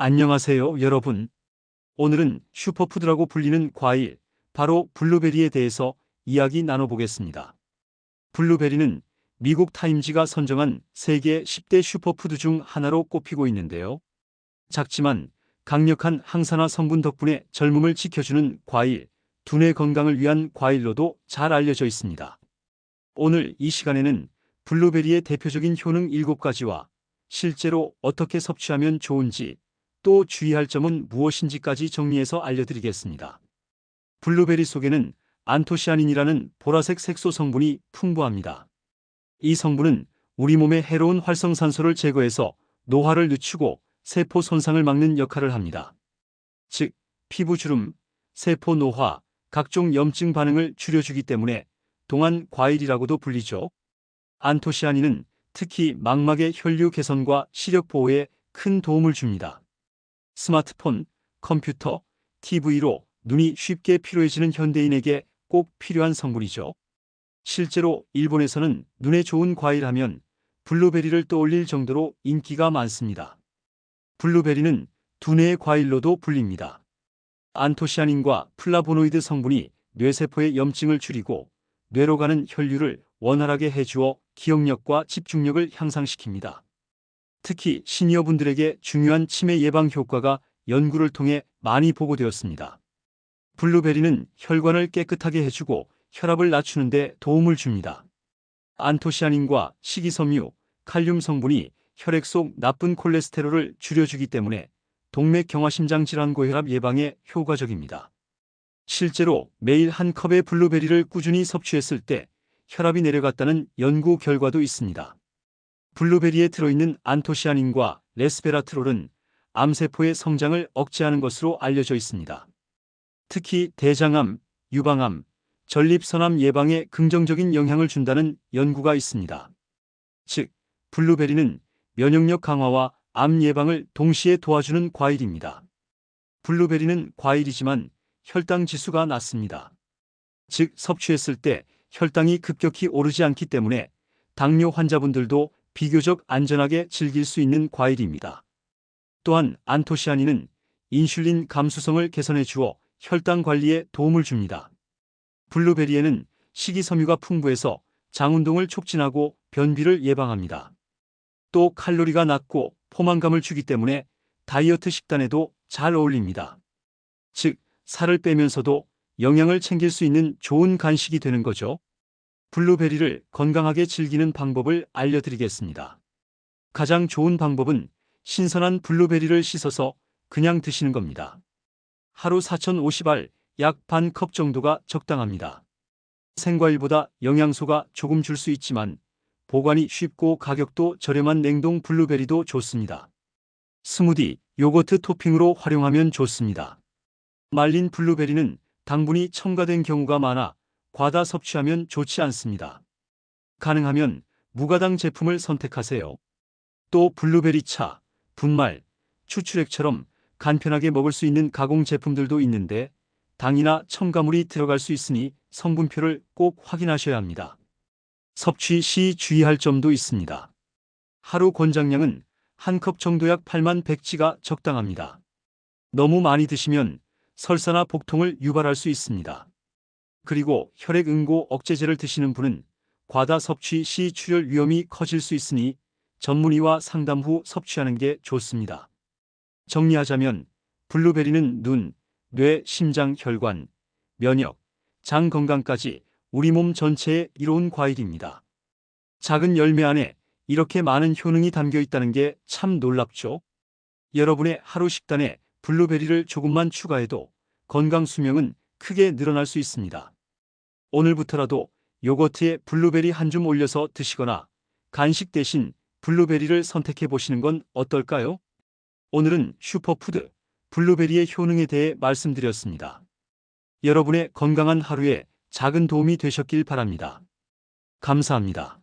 안녕하세요, 여러분. 오늘은 슈퍼푸드라고 불리는 과일, 바로 블루베리에 대해서 이야기 나눠보겠습니다. 블루베리는 미국 타임지가 선정한 세계 10대 슈퍼푸드 중 하나로 꼽히고 있는데요. 작지만 강력한 항산화 성분 덕분에 젊음을 지켜주는 과일, 두뇌 건강을 위한 과일로도 잘 알려져 있습니다. 오늘 이 시간에는 블루베리의 대표적인 효능 7가지와 실제로 어떻게 섭취하면 좋은지 또 주의할 점은 무엇인지까지 정리해서 알려드리겠습니다. 블루베리 속에는 안토시아닌이라는 보라색 색소 성분이 풍부합니다. 이 성분은 우리 몸의 해로운 활성산소를 제거해서 노화를 늦추고 세포 손상을 막는 역할을 합니다. 즉, 피부 주름, 세포 노화, 각종 염증 반응을 줄여주기 때문에 동안 과일이라고도 불리죠. 안토시아닌은 특히 망막의 혈류 개선과 시력 보호에 큰 도움을 줍니다. 스마트폰, 컴퓨터, TV로 눈이 쉽게 피로해지는 현대인에게 꼭 필요한 성분이죠. 실제로 일본에서는 눈에 좋은 과일 하면 블루베리를 떠올릴 정도로 인기가 많습니다. 블루베리는 두뇌의 과일로도 불립니다. 안토시아닌과 플라보노이드 성분이 뇌세포의 염증을 줄이고 뇌로 가는 혈류를 원활하게 해주어 기억력과 집중력을 향상시킵니다. 특히 시니어분들에게 중요한 치매 예방 효과가 연구를 통해 많이 보고되었습니다. 블루베리는 혈관을 깨끗하게 해주고 혈압을 낮추는 데 도움을 줍니다. 안토시아닌과 식이섬유, 칼륨 성분이 혈액 속 나쁜 콜레스테롤을 줄여주기 때문에 동맥 경화심장 질환 고혈압 예방에 효과적입니다. 실제로 매일 한 컵의 블루베리를 꾸준히 섭취했을 때 혈압이 내려갔다는 연구 결과도 있습니다. 블루베리에 들어있는 안토시아닌과 레스베라트롤은 암세포의 성장을 억제하는 것으로 알려져 있습니다. 특히 대장암, 유방암, 전립선암 예방에 긍정적인 영향을 준다는 연구가 있습니다. 즉, 블루베리는 면역력 강화와 암 예방을 동시에 도와주는 과일입니다. 블루베리는 과일이지만 혈당 지수가 낮습니다. 즉, 섭취했을 때 혈당이 급격히 오르지 않기 때문에 당뇨 환자분들도 비교적 안전하게 즐길 수 있는 과일입니다. 또한 안토시아닌은 인슐린 감수성을 개선해 주어 혈당 관리에 도움을 줍니다. 블루베리에는 식이섬유가 풍부해서 장 운동을 촉진하고 변비를 예방합니다. 또 칼로리가 낮고 포만감을 주기 때문에 다이어트 식단에도 잘 어울립니다. 즉, 살을 빼면서도 영양을 챙길 수 있는 좋은 간식이 되는 거죠. 블루베리를 건강하게 즐기는 방법을 알려드리겠습니다. 가장 좋은 방법은 신선한 블루베리를 씻어서 그냥 드시는 겁니다. 하루 4,050알, 약 반 컵 정도가 적당합니다. 생과일보다 영양소가 조금 줄 수 있지만 보관이 쉽고 가격도 저렴한 냉동 블루베리도 좋습니다. 스무디, 요거트 토핑으로 활용하면 좋습니다. 말린 블루베리는 당분이 첨가된 경우가 많아 과다 섭취하면 좋지 않습니다. 가능하면 무가당 제품을 선택하세요. 또 블루베리 차, 분말, 추출액처럼 간편하게 먹을 수 있는 가공 제품들도 있는데 당이나 첨가물이 들어갈 수 있으니 성분표를 꼭 확인하셔야 합니다. 섭취 시 주의할 점도 있습니다. 하루 권장량은 한 컵 정도 약 8만 100지가 적당합니다. 너무 많이 드시면 설사나 복통을 유발할 수 있습니다. 그리고 혈액 응고 억제제를 드시는 분은 과다 섭취 시 출혈 위험이 커질 수 있으니 전문의와 상담 후 섭취하는 게 좋습니다. 정리하자면 블루베리는 눈, 뇌, 심장, 혈관, 면역, 장 건강까지 우리 몸 전체에 이로운 과일입니다. 작은 열매 안에 이렇게 많은 효능이 담겨 있다는 게 참 놀랍죠? 여러분의 하루 식단에 블루베리를 조금만 추가해도 건강 수명은 크게 늘어날 수 있습니다. 오늘부터라도 요거트에 블루베리 한 줌 올려서 드시거나 간식 대신 블루베리를 선택해 보시는 건 어떨까요? 오늘은 슈퍼푸드 블루베리의 효능에 대해 말씀드렸습니다. 여러분의 건강한 하루에 작은 도움이 되셨길 바랍니다. 감사합니다.